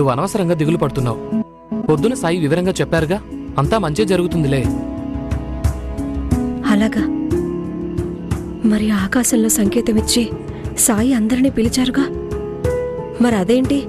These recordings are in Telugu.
నువ్వు అనవసరంగా దిగులు పడుతున్నావు. పొద్దున సాయి వివరంగా చెప్పారుగా అంతా మంచి జరుగుతుందిలే. అలాగా. మరి ఆకాశంలో సంకేతం ఇచ్చి సాయి అందరినీ పిలిచారుగా? మరి అదేంటి?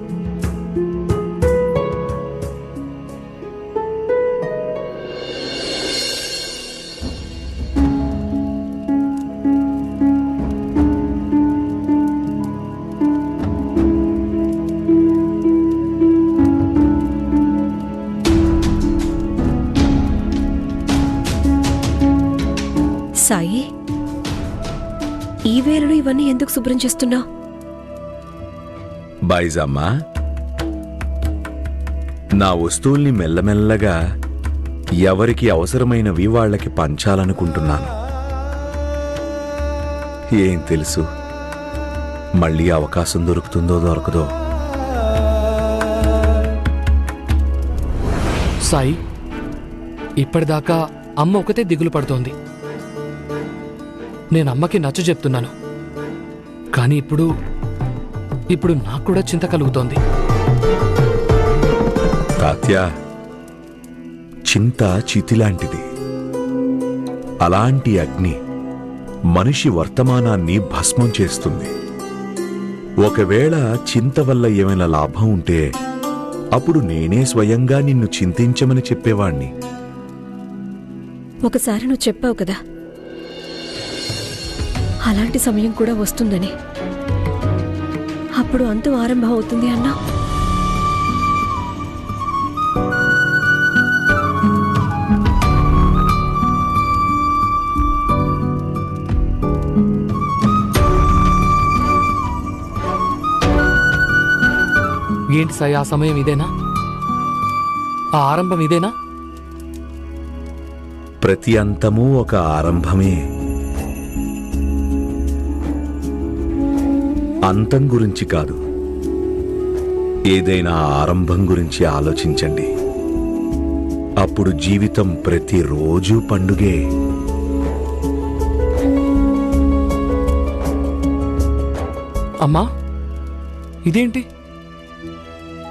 ఎందుకు శుభ్రం చేస్తున్నావు? బాయిజమ్మా నా వస్తువుల్ని మెల్లమెల్లగా ఎవరికి అవసరమైనవి వాళ్ళకి పంచాలనుకుంటున్నాను. ఏం తెలుసు? మళ్ళీ అవకాశం దొరుకుతుందో దొరకదో? సాయి ఇప్పటిదాకా అమ్మ ఒకతే దిగులు పడుతోంది. నేను అమ్మకి నచ్చ చెప్తున్నాను కానీ ఇప్పుడు ఇప్పుడు నాకు కూడా చింత కలుగుతోంది. తాత్య చింత చితిలాంటిది. అలాంటి అగ్ని మనిషి వర్తమానాన్ని భస్మం చేస్తుంది. ఒకవేళ చింత వల్ల ఏమైనా లాభం ఉంటే అప్పుడు నేనే స్వయంగా నిన్ను చింతించమని చెప్పేవాణ్ణి. ఒకసారి నువ్వు చెప్పావు కదా అలాంటి సమయం కూడా వస్తుందని. అప్పుడు అంతం ఆరంభం అవుతుంది అన్నా? ఏంటి సాయి ఆ సమయం ఇదేనా? ఆ ఆరంభం ఇదేనా? ప్రతి అంతము ఒక ఆరంభమే. అంతం గురించి కాదు. ఏదైనా ఆరంభం గురించి ఆలోచించండి. అప్పుడు జీవితం ప్రతిరోజు పండుగే. అమ్మా ఇదేంటి?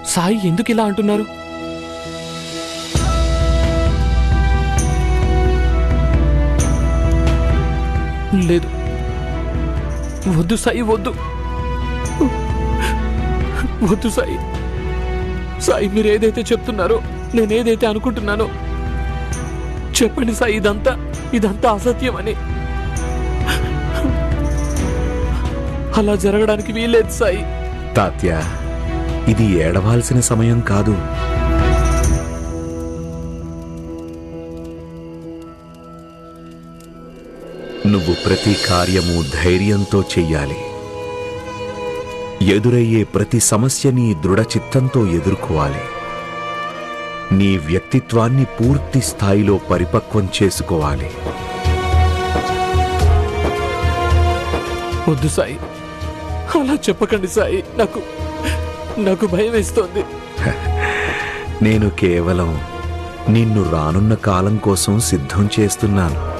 సాయి ఎందుకు ఇలా అంటున్నారు? లేదు. వద్దు సాయి వద్దు. వద్దు సాయి. సాయి మీరు ఏదైతే చెప్తున్నారో నేనేదైతే అనుకుంటున్నానో చెప్పండి సాయి ఇదంతా ఇదంతా అసత్యం అని అలా జరగడానికి వీల్లేదు సాయి. తాత్య ఇది ఏడవాల్సిన సమయం కాదు. నువ్వు ప్రతి కార్యము ధైర్యంతో చెయ్యాలి. ఎదురయ్యే ప్రతి సమస్యని దృఢచిత్తంతో ఎదుర్కోవాలి. నీ వ్యక్తిత్వాన్ని పూర్తి స్థాయిలో పరిపక్వం చేసుకోవాలి. వద్దు సాయి. అలా చెప్పకండి సాయి. నాకు నాకు భయం వేస్తోంది. నేను కేవలం నిన్ను రానున్న కాలం కోసం సిద్ధం చేస్తున్నాను.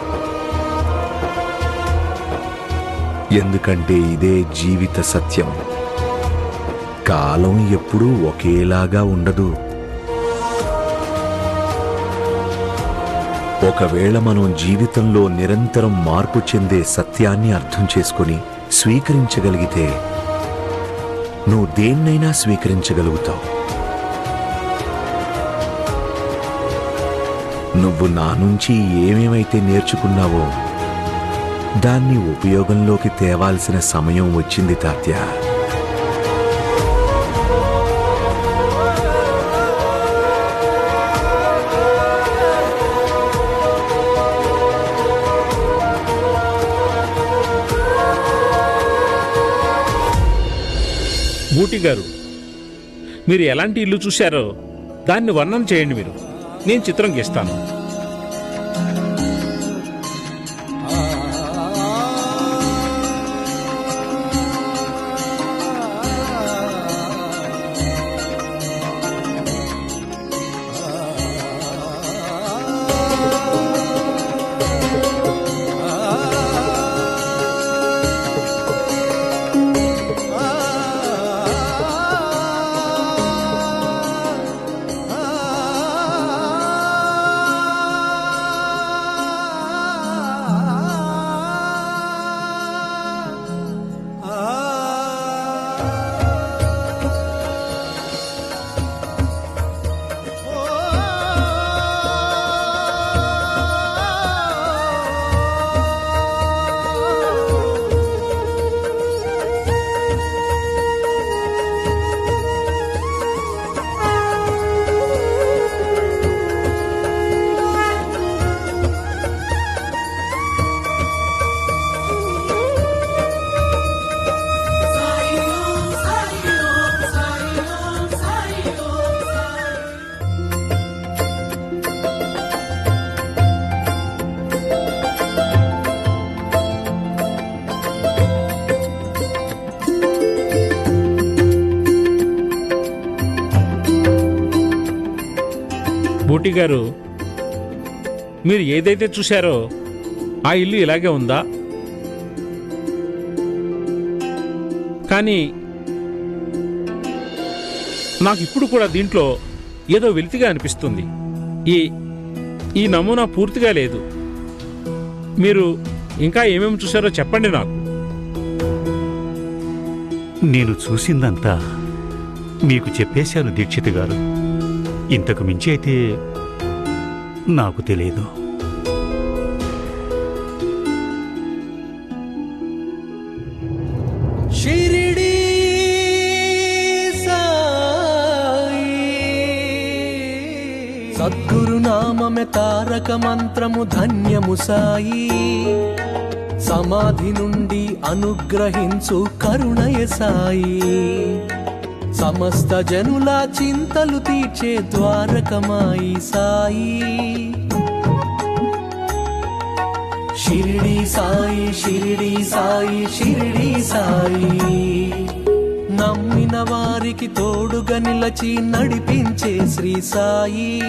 ఎందుకంటే ఇదే జీవిత సత్యం. కాలం ఎప్పుడూ ఒకేలాగా ఉండదు. ఒకవేళ మనం జీవితంలో నిరంతరం మార్పు చెందే సత్యాన్ని అర్థం చేసుకొని స్వీకరించగలిగితే నువ్వు దేన్నైనా స్వీకరించగలుగుతావు. నువ్వు నా నుంచి ఏమేమైతే నేర్చుకున్నావో దాన్ని ఉపయోగంలోకి తేవాల్సిన సమయం వచ్చింది తాత్య. బూటి గారు. మీరు ఎలాంటి ఇల్లు చూశారో దాన్ని వర్ణన చేయండి మీరు. నేను చిత్రం గీస్తాను. బూటి గారు మీరు ఏదైతే చూశారో ఆ ఇల్లు ఇలాగే ఉందా? కానీ నాకు ఇప్పుడు కూడా దీంట్లో ఏదో వెలితిగా అనిపిస్తుంది. ఈ ఈ నమూనా పూర్తిగా లేదు. మీరు ఇంకా ఏమేమి చూశారో చెప్పండి నాకు. నేను చూసిందంతా మీకు చెప్పేశాను దీక్షిత్ గారు. ఇంతకు మించి అయితే నాకు తెలియదు షిరిడి సాయి. తారక మంత్రము ధన్యము సాయి. సమాధి నుండి అనుగ్రహించు కరుణయ సాయి. సమస్త జనుల చింతలు తీర్చే ద్వారకమాయి సాయి. షిరిడి సాయి షిరిడి సాయి షిరిడి సాయి. నమ్మిన వారికి తోడుగా నిలచి నడిపించే శ్రీ సాయి.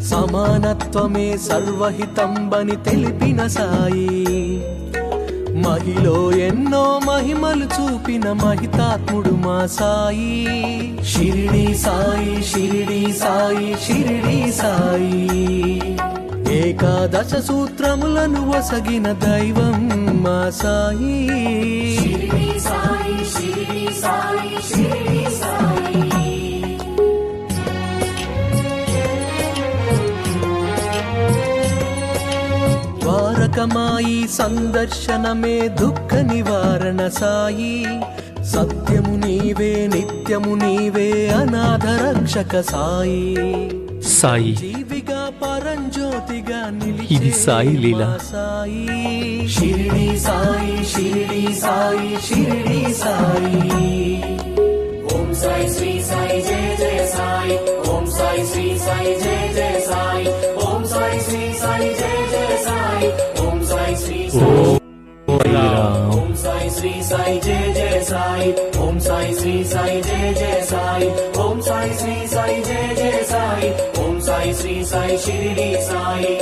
సమానత్వమే సర్వహితంబని తెలిపిన సాయి. మహిలో ఎన్నో మహిమలు చూపిన మహితాత్ముడు మా సాయి. షిరిడి సాయి షిరిడి సాయి షిరిడి సాయి. ఏకాదశ సూత్రములను వసగిన దైవం మా సాయి. ద్వారకమాయి సందర్శనమే దుఃఖ నివారణ సాయి. సత్యము నీవే నిత్యము నీవే అనాథ రక్షక సాయి. సాయి. జీవిగా పరంజ్యోతిగా ఇది సాయి లీల. సాయి. షిరిడి సాయి షిరిడి సాయి షిరిడి సాయి. ఓం సాయి శ్రీ సాయి జయ జయ సాయి. ఓం సాయి శ్రీ సాయి జయ జయ సాయి. ఓం సాయి శ్రీ సాయి జయ జయ సాయి. ఓం సాయి శ్రీ ఓం సాయి శ్రీ సాయి జయ జయ సాయి ఓం సాయి శ్రీ సాయి జయ జయ సాయి ఓం సాయి శ్రీ సాయి జయ జయ సాయి ఓం సాయి శ్రీ సాయి షిరిడి సాయి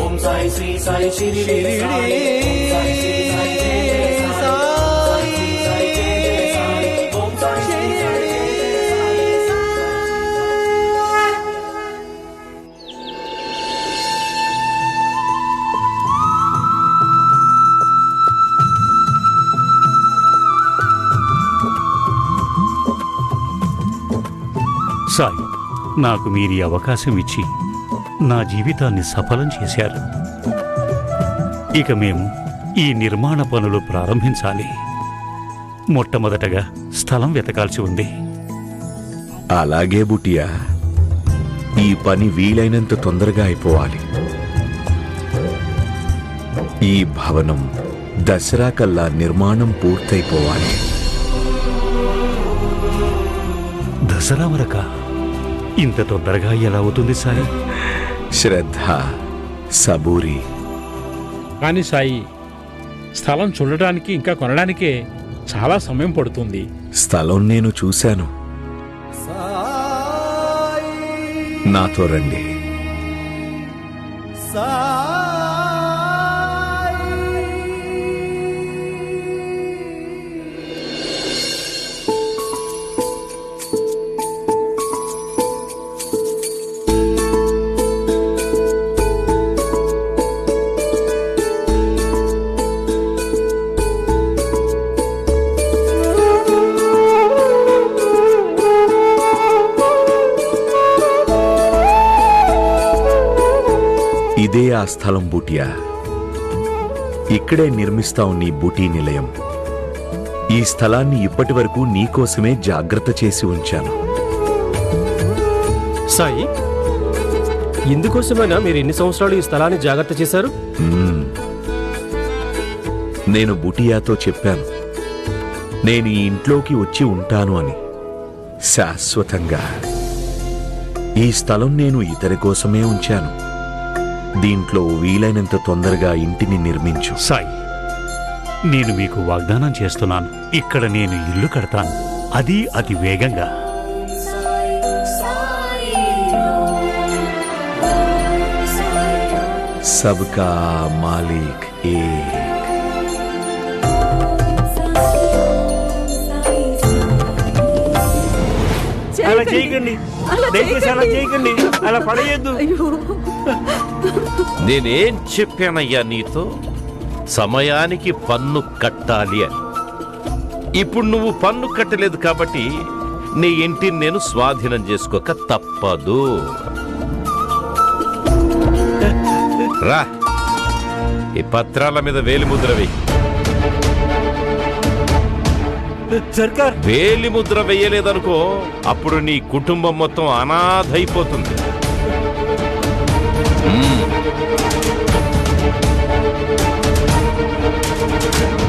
ఓం సాయి షిరిడి సాయి నాకు మీరు ఈ అవకాశం ఇచ్చి నా జీవితాన్ని సఫలం చేశారు. ఇక మేము ఈ నిర్మాణ పనులు ప్రారంభించాలి. మొట్టమొదటగా స్థలం వెతకాల్సి ఉంది. అలాగే బుటియా ఈ పని వీలైనంత తొందరగా అయిపోవాలి. ఈ భవనం దసరా కల్లా నిర్మాణం పూర్తయిపోవాలి. దసరా వరక? ఇంత తొందరగా ఎలా అవుతుంది సాయి? శ్రద్ధ సబూరి. కానీ సాయి స్థలం చూడడానికి ఇంకా కొనడానికే చాలా సమయం పడుతుంది. స్థలం నేను చూశాను. నాతో రండి. ఆ స్థలం బూటియా. ఇక్కడే నిర్మిస్తాం నీ బూటీ నిలయం. ఈ స్థలాన్ని ఇప్పటి వరకు నీకోసమే జాగ్రత్త చేసి ఉంచాను. సాయి ఇందుకోసమైనా మీరు ఎన్ని సంవత్సరాలు ఈ స్థలాన్ని జాగ్రత్త చేశారు? మ్మ్. నేను బుటియాతో చెప్పాను. నేను ఈ ఇంట్లోకి వచ్చి ఉంటాను అని. శాశ్వతంగా. ఈ స్థలం నేను ఇతరి కోసమే ఉంచాను. దీంట్లో వీలైనంత తొందరగా ఇంటిని నిర్మించు. సాయి నేను మీకు వాగ్దానం చేస్తున్నాను. ఇక్కడ నేను ఇల్లు కడతాను. అది అతి వేగంగా. సబ్కా మాలిక్ ఏక్ చేయకండి దయచేసి అలా చేయకండి. అలా పడేయద్దు. నేనేం చెప్పానయ్యా నీతో? సమయానికి పన్ను కట్టాలి అని. ఇప్పుడు నువ్వు పన్ను కట్టలేదు కాబట్టి నీ ఇంటిని నేను స్వాధీనం చేసుకోక తప్పదు. రా. ఈ పత్రాల మీద వేలిముద్ర వేయి. సర్కార్. వేలిముద్ర వేయలేదనుకో అప్పుడు నీ కుటుంబం మొత్తం అనాథైపోతుంది.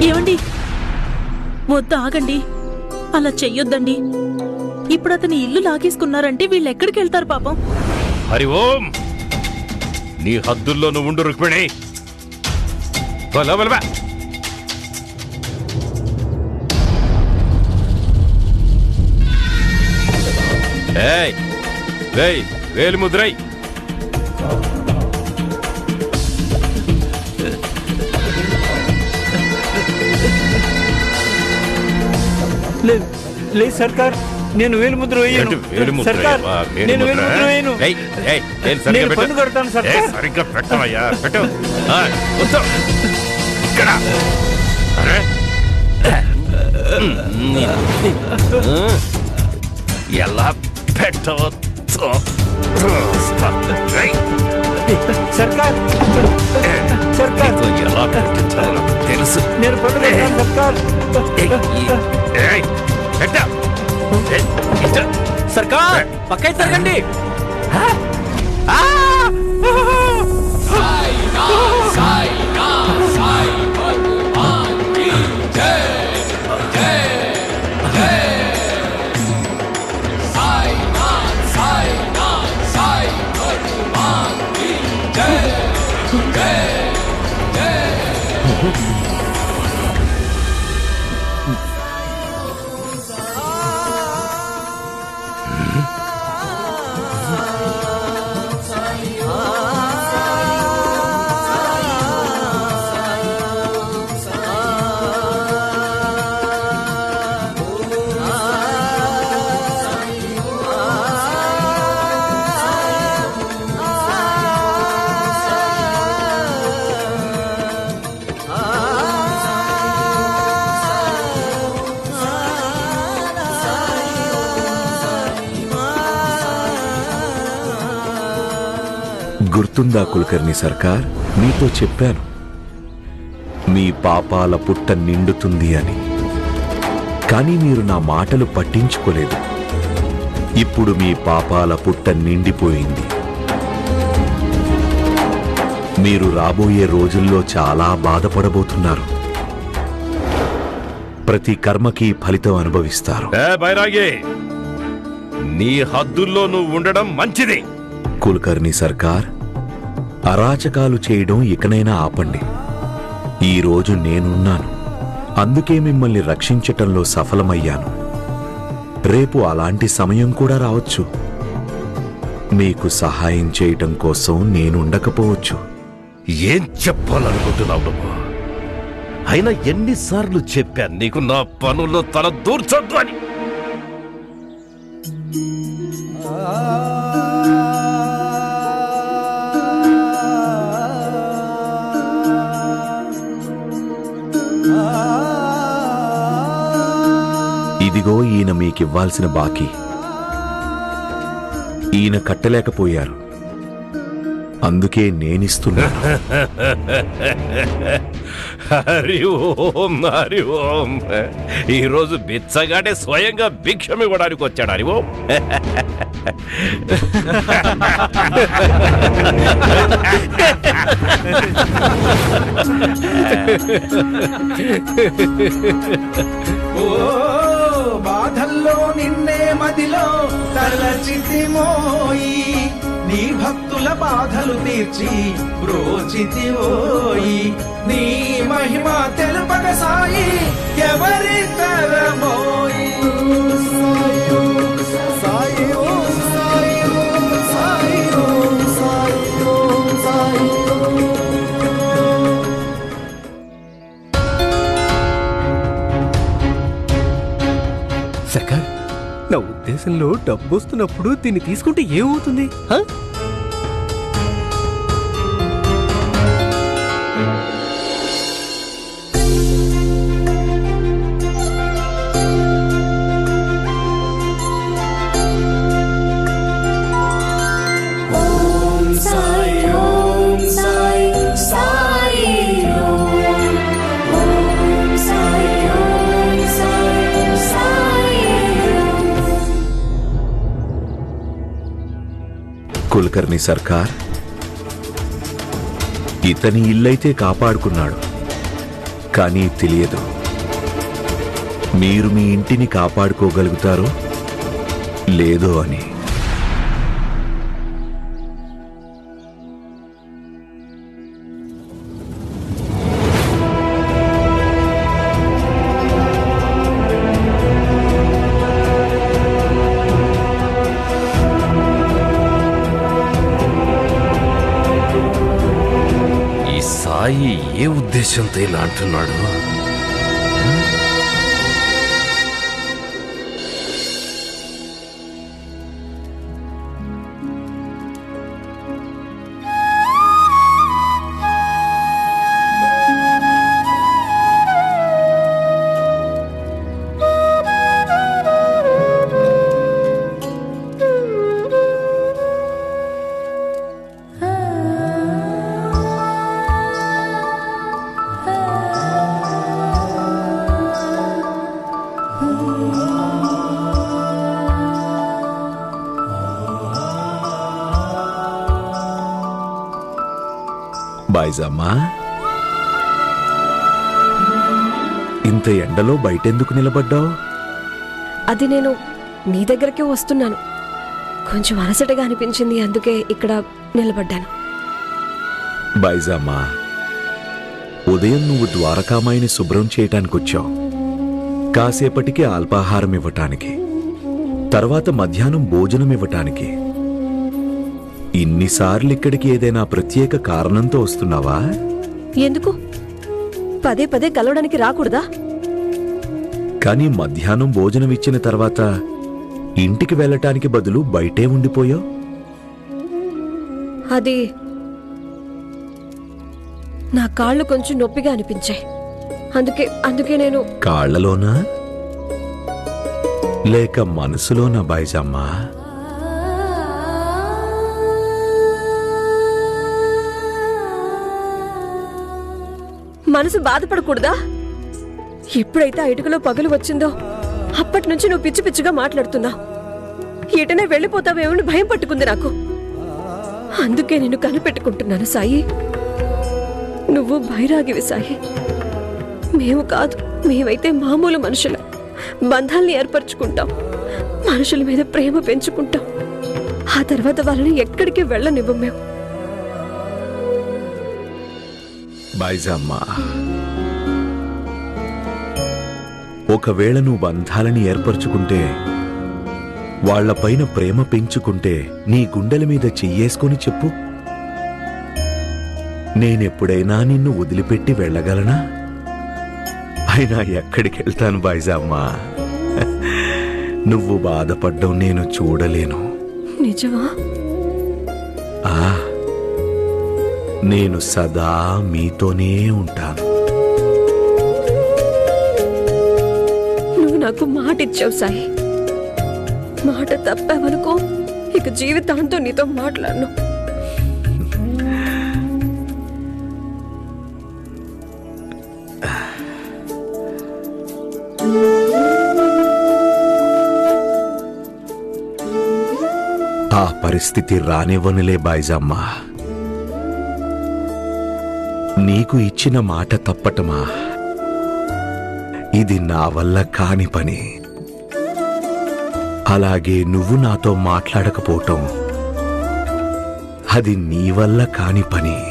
ఏమండి? వద్దు ఆగండి. అలా చెయ్యొద్దండి. ఇప్పుడు అతని ఇల్లు లాగేసుకున్నారంటే వీళ్ళు ఎక్కడికి వెళ్తారు పాపం? హరి ఓం! నీ హద్దుల్లో నువ్వు ఉండు రుక్మిణి. పో, ఏయ్ వేయ్ వేలి ముద్రై లేదు లేదు సర్కార్ నేను వేలు ముద్ర వేయను సర్కార్ నేను వేయను నేను. పన్ను కడతాను సర్కార్. సరిగ్గా పెట్టవయ్యా పెట్టు. ఇక్కడ. ఎలా ఏయ్, సర్కార్ సర్కార్ ఎలా పెట్టించాలో తెలుసు నేను సర్కార్ ఏయ్, ఏయ్, పెట్టు. ఏయ్, ఇటు. సర్కార్ Hey! Hey! గుర్తుందా కులకర్ణి సర్కార్? మీతో చెప్పాను. మీ పాపాల పుట్ట నిండుతుంది అని. కానీ మీరు నా మాటలు పట్టించుకోలేదు. ఇప్పుడు మీ పాపాల పుట్ట నిండిపోయింది. మీరు రాబోయే రోజుల్లో చాలా బాధపడబోతున్నారు. ప్రతి కర్మకి ఫలితం అనుభవిస్తారు. నీ హద్దుల్లో నువ్వు ఉండడం మంచిది. కులకర్ణి సర్కార్ అరాచకాలు చేయడం ఇకనైనా ఆపండి. ఈరోజు నేనున్నాను. అందుకే మిమ్మల్ని రక్షించటంలో సఫలమయ్యాను. రేపు అలాంటి సమయం కూడా రావచ్చు. మీకు సహాయం చేయటం కోసం నేనుండకపోవచ్చు. ఏం చెప్పాలనుకుంటున్నావు నువ్వు? అయినా ఎన్నిసార్లు చెప్పాను నీకు నా పనుల్లో తల దూర్చొద్దు అని. ఇదిగో ఈయన మీకివ్వాల్సిన బాకీ. ఈయన కట్టలేకపోయారు. అందుకే నేనిస్తున్నా హరి ఓం హరి ఓం. ఈ రోజు బిచ్చగాడే స్వయంగా భిక్షం ఇవ్వడానికి వచ్చాడు హరి ఓం. ఓ నిన్నే మదిలో తలచితిమోయి నీ భక్తుల బాధలు తీర్చి బ్రోచితివోయి నీ మహిమ తెలుపక సాయి ఎవరి తరమోయి దేశంలో డబ్బు వస్తున్నప్పుడు దీన్ని తీసుకుంటే ఏమవుతుంది? కులకర్ణి సర్కార్ ఇతని ఇల్లైతే కాపాడుకున్నాడు కానీ తెలియదు. మీరు మీ ఇంటిని కాపాడుకోగలుగుతారో లేదో అని. ఉద్దేశంతో ఇలా అంటున్నాడు. బాయ్జమ్మా ఇంత ఎండలో బయటెందుకు నిలబడ్డావు? అది నేను నీ దగ్గరకే వస్తున్నాను. కొంచెం అలసటగా అనిపించింది అందుకే ఇక్కడ నిలబడ్డాను. బైజామా ఉదయం నువ్వు ద్వారకామాయిని శుభ్రం చేయటానికి వచ్చావు కాసేపటికి అల్పాహారం ఇవ్వటానికి తర్వాత మధ్యాహ్నం భోజనం ఇవ్వటానికి ఇన్నిసార్లు ఇక్కడికి ఏదైనా ప్రత్యేక కారణంతో వస్తున్నావా? ఎందుకు? పదే పదే కలవడానికి రాకూడదా? కానీ మధ్యాహ్నం భోజనం ఇచ్చిన తర్వాత ఇంటికి వెళ్ళటానికి బదులు బయటే ఉండిపోయావు? అది నా కాళ్ళు కొంచెం నొప్పిగా అనిపించాయి. అందుకే అందుకే నేను కాళ్ళలోనా లేక మనసులోనా బాయ్జమ్మా మనసు బాధపడకూడదా? ఎప్పుడైతే ఆ ఇటుకలో పగులు వచ్చిందో అప్పటి నుంచి నువ్వు పిచ్చి పిచ్చిగా మాట్లాడుతున్నా. ఎటనే వెళ్ళిపోతావేమని భయం పట్టుకుంది నాకు. అందుకే నేను కనిపెట్టుకుంటున్నాను సాయి. నువ్వు బైరాగివి సాయి. మేము కాదు మేమైతే మామూలు మనుషులు. బంధాల్ని ఏర్పరచుకుంటాం. మనుషుల మీద ప్రేమ పెంచుకుంటాం. ఆ తర్వాత వాళ్ళని ఎక్కడికి వెళ్ళనివ్వం మేము. బాయ్జమ్మా ఒకవేళ నువ్వు బంధాలని ఏర్పరచుకుంటే వాళ్ళపైన ప్రేమ పెంచుకుంటే నీ గుండెల మీద చెయ్యేసుకొని చెప్పు. నేనెప్పుడైనా నిన్ను వదిలిపెట్టి వెళ్ళగలనా? అయినా ఎక్కడికి వెళ్తాను బాయ్జమ్మా నువ్వు బాధపడ్డం నేను చూడలేను. నిజమా? ఆ. నేను సదా మీతోనే ఉంటాను. నువ్వు నాకు మాట ఇచ్చావు సాయి. మాట తప్పావనుకో ఇక జీవితాంతం నీతో మాట్లాడను. ఆ పరిస్థితి రానివ్వనులే బాయ్జమ్మా. నీకు ఇచ్చిన మాట తప్పటమా? ఇది నా వల్ల కాని పని. అలాగే నువ్వు నాతో మాట్లాడకపోవటం అది నీ వల్ల కాని పని.